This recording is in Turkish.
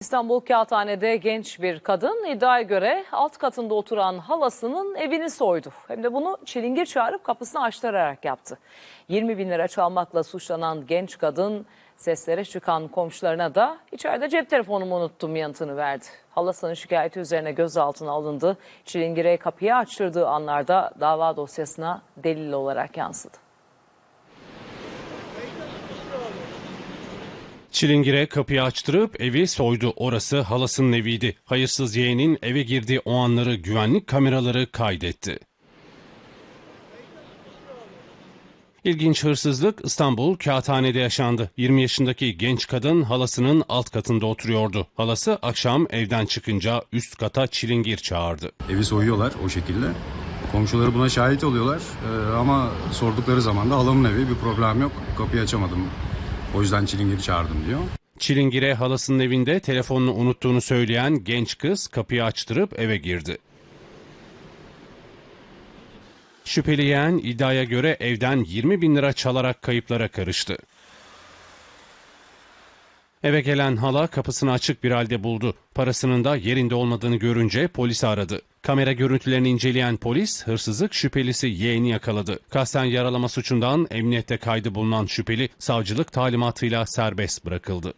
İstanbul Kağıthane'de genç bir kadın iddiaya göre alt katında oturan halasının evini soydu. Hem de bunu çilingir çağırıp kapısını açtırarak yaptı. 20 bin lira çalmakla suçlanan genç kadın seslere çıkan komşularına da içeride cep telefonumu unuttum yanıtını verdi. Halasının şikayeti üzerine gözaltına alındı. Çilingire kapıyı açtırdığı anlarda dava dosyasına delil olarak yansıdı. Çilingire kapıyı açtırıp evi soydu. Orası halasının eviydi. Hayırsız yeğenin eve girdiği o anları güvenlik kameraları kaydetti. İlginç hırsızlık İstanbul Kağıthane'de yaşandı. 20 yaşındaki genç kadın halasının alt katında oturuyordu. Halası akşam evden çıkınca üst kata çilingir çağırdı. Evi soyuyorlar o şekilde. Komşuları buna şahit oluyorlar Ee, ama sordukları zaman da halamın evi bir problem yok. Kapıyı açamadım. O yüzden çilingiri çağırdım diyor. Çilingire halasının evinde telefonunu unuttuğunu söyleyen genç kız kapıyı açtırıp eve girdi. Şüpheli yeğen iddiaya göre evden 20 bin lira çalarak kayıplara karıştı. Eve gelen hala kapısını açık bir halde buldu. Parasının da yerinde olmadığını görünce polisi aradı. Kamera görüntülerini inceleyen polis hırsızlık şüphelisi yeğeni yakaladı. Kasten yaralama suçundan emniyette kaydı bulunan şüpheli savcılık talimatıyla serbest bırakıldı.